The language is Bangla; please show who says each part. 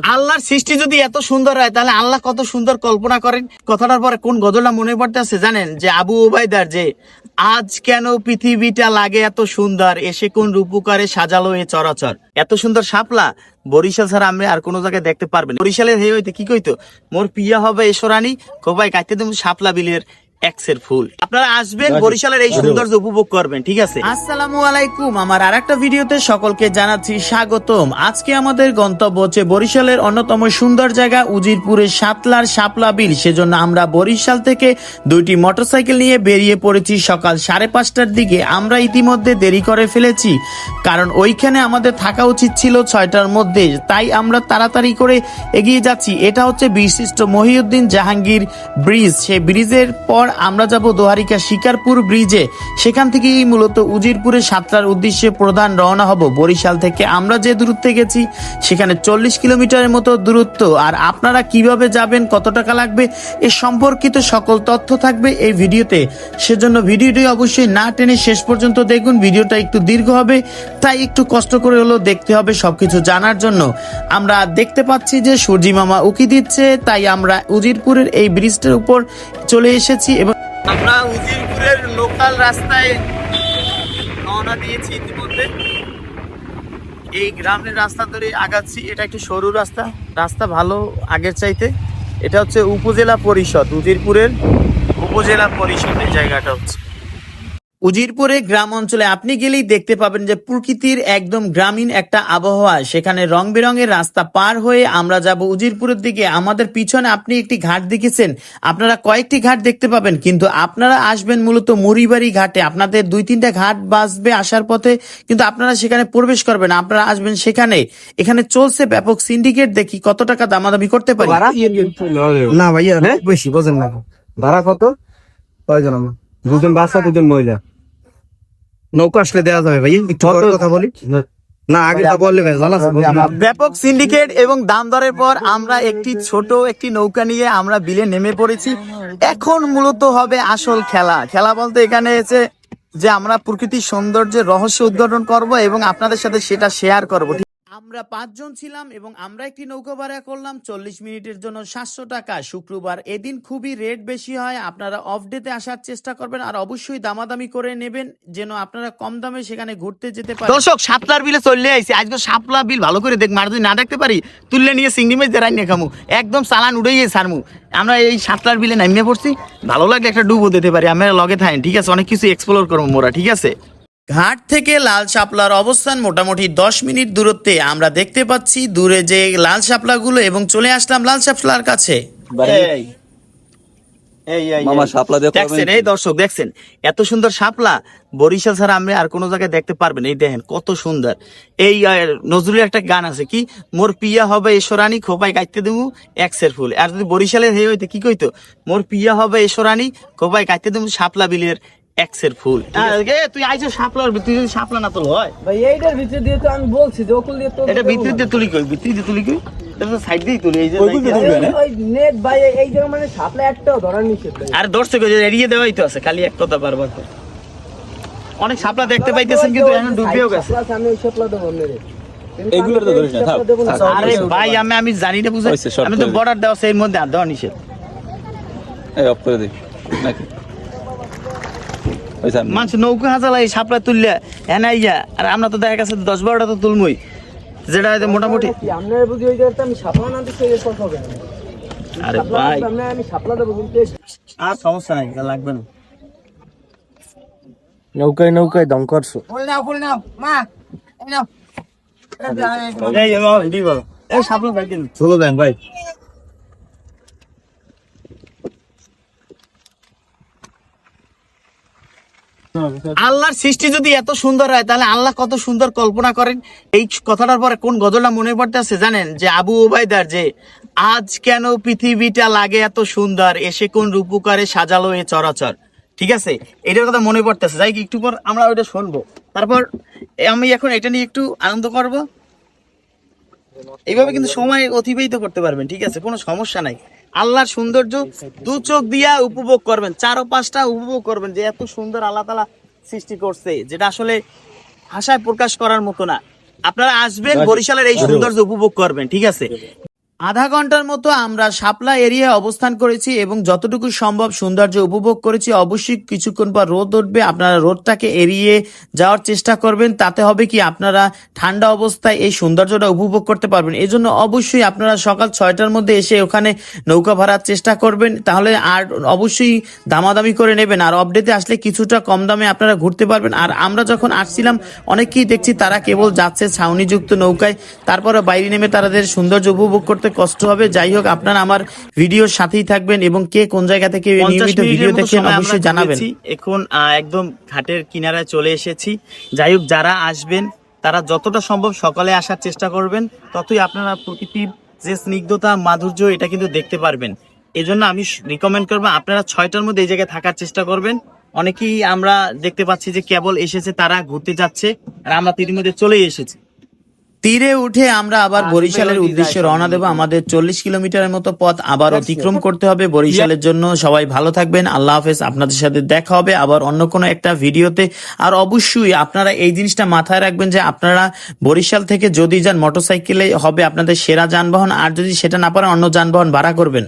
Speaker 1: আল্লাহর সৃষ্টি যদি এত সুন্দর হয়, তাহলে আল্লাহ কত সুন্দর কল্পনা করেন? কথাটার পরে কোন গজলটা মনে পড়তেছে জানেন? যে আবু ওবায়দার যে, আজ কেন পৃথিবীটা লাগে এত সুন্দর? এসে কোন রূপকারে সাজালো এ চরাচর? এত সুন্দর সাপলা বরিশাল ছাড়া আমি আর কোনো জায়গায় দেখতে পারবেন বরিশালের হে হইতে কি কইতো? মোর পিয়া হবে এসরানি খোবাই কাইতে তুমি শাপলা বিলের এক্সের ফুল। আপনারা আসবেন বরিশালের এই সৌন্দর্য উপভোগ করবেন ঠিক আছে? আসসালামু আলাইকুম। আমার আরেকটা ভিডিওতে সকলকে জানাচ্ছি স্বাগতম। আজকে আমাদের গন্তব্য হচ্ছে বরিশালের অন্যতম সুন্দর জায়গা উজিরপুরের সাতলার শাপলা বিল। সেজন্য আমরা বরিশাল থেকে দুইটি মোটরসাইকেল নিয়ে বেরিয়ে পড়েছি সকাল সাড়ে পাঁচটার দিকে। আমরা ইতিমধ্যে দেরি করে ফেলেছি কারণ ওইখানে আমাদের থাকা উচিত ছিল ছয়টার মধ্যে। তাই আমরা তাড়াতাড়ি করে এগিয়ে যাচ্ছি। এটা হচ্ছে বিশিষ্ট মহিউদ্দিন জাহাঙ্গীর ব্রিজ। সেই ব্রিজের পর আমরা যাব দোহারিকা শিকারপুর ব্রিজে। সেখান থেকেই মূলত উজিরপুরে সাতটার উদ্দেশ্যে প্রধান রওনা হব। বরিশাল থেকে আমরা যে দূরত্বে গেছি, সেখানে চল্লিশ কিলোমিটারের মতো দূরত্ব। আর আপনারা কীভাবে যাবেন, কত টাকা লাগবে, এ সম্পর্কিত সকল তথ্য থাকবে এই ভিডিওতে। সেজন্য ভিডিওটি অবশ্যই না টেনে শেষ পর্যন্ত দেখুন। ভিডিওটা একটু দীর্ঘ হবে, তাই একটু কষ্ট করে হলেও দেখতে হবে সবকিছু জানার জন্য। আমরা দেখতে পাচ্ছি যে সূর্যি মামা উকি দিচ্ছে, তাই আমরা উজিরপুরের এই ব্রিজটার উপর চলে এসেছি এবং আমরা উজিরপুরের লোকাল রাস্তায় রওনা দিয়েছি ইতিমধ্যে। এই গ্রামের রাস্তা ধরে আগাচ্ছি। এটা একটি সরু রাস্তা। রাস্তা ভালো আগের চাইতে। এটা হচ্ছে উপজেলা পরিষদ, উজিরপুরের উপজেলা পরিষদের জায়গাটা হচ্ছে। উজিরপুরে গ্রাম অঞ্চলে আপনি গেলেই দেখতে পাবেন যে প্রকৃতির একদম গ্রামীণ একটা আবহাওয়া। সেখানে রং বেরঙের রাস্তা পার হয়ে আমরা যাব উজিরপুরের দিকে। আমাদের পিছনে আপনি একটি ঘাট দেখেছেন। আপনারা কয়েকটি ঘাট দেখতে পাবেন কিন্তু আপনারা আসবেন মূলত মুড়িবাড়ি ঘাটে। আপনাদের দুই তিনটা ঘাট বাসবে আসার পথে কিন্তু আপনারা সেখানে প্রবেশ করবেন আপনারা আসবেন সেখানে। এখানে চলছে ব্যাপক সিন্ডিকেট দেখি কত টাকা দামাদামি করতে পারি।
Speaker 2: না ভাইয়া বেশি বোঝেন না। ভাড়া কত? কয়জন দুজন বাচ্চা দুজন মহিলা। নৌকা আসলে দেওয়া যাবে ভাই একটু পরে কথা বলি। না। আগে তো বললে
Speaker 1: ব্যাপক সিন্ডিকেট এবং দাম দরের পর আমরা একটি ছোট একটি নৌকা নিয়ে আমরা বিলে নেমে পড়েছি। এখন মূলত হবে আসল খেলা। খেলা বলতে এখানে এসে যে আমরা প্রকৃতির সৌন্দর্যের রহস্য উদ্ঘাটন করব এবং আপনাদের সাথে সেটা শেয়ার করব। আমরা পাঁচজন ছিলাম এবং আমরা একটি নৌকা ভাড়া করলাম। চল্লিশ মিনিটের জন্য সাতশো টাকা। শুক্রবার এদিন খুবই রেট বেশি হয়। আপনারা অফ ডেতে আসার চেষ্টা করবেন আর অবশ্যই দামাদামি করে নেবেন যেন আপনারা কম দামে সেখানে ঘুরতে যেতে পারেন। দর্শক, শাপলার বিলে চলে আইছি। আজকে সাপলা বিল ভালো করে দেখ মার যদি না দেখতে পারি, তুললে নিয়ে সিঙ্গি মাছ দেরাই নিয়ে খামু। একদম চালান উড়ে গিয়ে সারমু আমরা এই শাপলার বিলে নামিয়ে পড়ছি। ভালো লাগলে একটা ডুবো দিতে পারি। আমরা লগে থাকেন, ঠিক আছে? অনেক কিছু এক্সপ্লোর করব মোরা, ঠিক আছে? ঘাট থেকে লাল শাপলার অবস্থান মোটামুটি দশ মিনিট দূরত্বে। আমরা দেখতে পাচ্ছি দূরে যে লাল শাপলাগুলো এবং চলে আসলাম লাল শাপলার কাছে। এই, এই, এই,
Speaker 3: মামা
Speaker 1: এই।
Speaker 3: শাপলা দিয়ে করবেন
Speaker 1: দেখছেন এই দর্শক দেখছেন? এত সুন্দর শাপলা বরিশাল ছাড়া আমি আর কোনো জায়গায় দেখতে পারবেন এই দেখেন কত সুন্দর। এই নজরুলের একটা গান আছে কি? মোর পিয়া হবে এসরানি খোপাই গাইতে দেবো এক্সের ফুল। আর যদি বরিশালের হে হইতে কি কইতো? মোর পিয়া হবে এসরানি খোপাই গাইতে দেবো শাপলা বিলের এক্সের ফুল এ, তুই আইছো শাপলার তুই যদি শাপলা না তোল হয়?
Speaker 2: ভাই এইটার ভিতরে দিয়ে তো আমি বলছি যে ওকুল দিয়ে তো
Speaker 1: এটা ভিতর দিয়ে তুলি কই? ভিতর দিয়ে তুলি কই? এটা সাইড দিয়ে তুলি এই যে
Speaker 2: ওই নেট ভাই এই জায়গা মানে
Speaker 1: আর দর্শক এড়িয়ে দেওয়াই তো আছে খালি এক কথা বারবার। অনেক শাপলা দেখতে পাইতেছেন কিন্তু এখন ডুবেও গেছে।
Speaker 2: আমি ওই দেবো আপনারে
Speaker 3: তো ধরিস না, থাক, থাক।
Speaker 1: আরে ভাই আমি আমি জানি না বুঝে
Speaker 3: হয়েছে,
Speaker 1: আমি তো বর্ডার দেওয়া এর মধ্যে আর দেওয়া নিষেধ।
Speaker 3: এই অফ করে দিই নাকি? ওই সামনে
Speaker 1: মানুষ নৌকা হাজালা এই শাপলা তুললে এনে ইয়া আর আমরা তো দেখা গেছে দশ বারোটা তো তুলমই। যেটা হয়তো মোটামুটি আরে ভাই।
Speaker 2: আপনার আমি সাপ্লাই দেবো কিন্তু
Speaker 1: আর সমস্যা নাই লাগবে না।
Speaker 2: নৌকায় নৌকায় দম করছ।
Speaker 1: এই শাপলা ভাই
Speaker 2: চলো দেন ভাই।
Speaker 1: আল্লাহর সৃষ্টি যদি এত সুন্দর হয়, তাহলে আল্লাহ কত সুন্দর কল্পনা করেন। এই কথাটার পরে কোন গজলটা মনে পড়তেছে জানেন? যে আবু ওবায়দার যে, আজ কেন পৃথিবীটা লাগে এত সুন্দর? এসে কোন রূপকারে সাজালো এ চরাচর? ঠিক আছে? এটার কথা মনে পড়তেছে যাই একটু পর আমরা ওইটা শুনব। তারপর আমি এখন এটা নিয়ে একটু আনন্দ করব। এইভাবে কিন্তু সময় অতিবাহিত করতে পারবেন, ঠিক আছে? কোনো সমস্যা নাই। আল্লাহর সৌন্দর্য দু চোখ দিয়া উপভোগ করবেন চারো পাঁচটা উপভোগ করবেন যে এত সুন্দর আল্লাহ তালা সৃষ্টি করছে যেটা আসলে ভাষায় প্রকাশ করার মতো না। আপনারা আসবেন বরিশালের এই সৌন্দর্য উপভোগ করবেন ঠিক আছে? আধা ঘণ্টার মতো আমরা শাপলা এরিয়ায় অবস্থান করেছি এবং যতটুকু সম্ভব সৌন্দর্য উপভোগ করেছি, অবশ্যই কিছুক্ষণ পর রোদ উঠবে, আপনারা রোদটাকে এড়িয়ে যাওয়ার চেষ্টা করবেন, তাতে হবে কি আপনারা ঠান্ডা অবস্থায় এই সৌন্দর্যটা উপভোগ করতে পারবেন। এই জন্য অবশ্যই আপনারা সকাল ছয়টার মধ্যে এসে ওখানে নৌকা ভাড়ার চেষ্টা করবেন, তাহলে আর অবশ্যই দামাদামি করে নেবেন। আর অপডেটে আসলে কিছুটা কম দামে আপনারা ঘুরতে পারবেন। আর আমরা যখন আসছিলাম অনেকেই দেখছি তারা কেবল যাচ্ছে ছাউনিযুক্ত নৌকায়, তারপরে বাইরে নেমে তাদের সৌন্দর্য উপভোগ করতে কষ্ট হবে। যাই হোক আপনারা আমার ভিডিওর সাথেই থাকবেন এবং কে কোন জায়গা থেকে নিয়মিত ভিডিও দেখেন অবশ্যই জানাবেন। এখন একদম ঘাটের কিনারায় চলে এসেছি। যাই হোক যারা আসবেন তারা যতটা সম্ভব সকালে আসার চেষ্টা করবেন ততই আপনারা প্রকৃতির যে স্নিগ্ধতা মাধুর্য এটা কিন্তু দেখতে পারবেন। এজন্য আমি রিকমেন্ড করব আপনারা ছয়টার মধ্যে এই জায়গায় থাকার চেষ্টা করবেন। অনেকেই আমরা দেখতে পাচ্ছি যে কেবল এসেছে তারা ঘুরতে যাচ্ছে আর আমরা তীরের মধ্যে চলেই এসেছি। তীরে উঠে আমরা আবার বরিশালের উদ্দেশ্যে রওনা দেব। আমাদের চল্লিশ কিলোমিটারের মতো পথ আবার অতিক্রম করতে হবে বরিশালের জন্য। সবাই ভালো থাকবেন। আল্লাহ হাফেজ। আপনাদের সাথে দেখা হবে আবার অন্য কোনো একটা ভিডিওতে। আর অবশ্যই আপনারা এই জিনিসটা মাথায় রাখবেন যে আপনারা বরিশাল থেকে যদি যান মোটরসাইকেলে হবে আপনাদের সেরা যানবাহন। আর যদি সেটা না পারেন অন্য যানবাহন ভাড়া করবেন।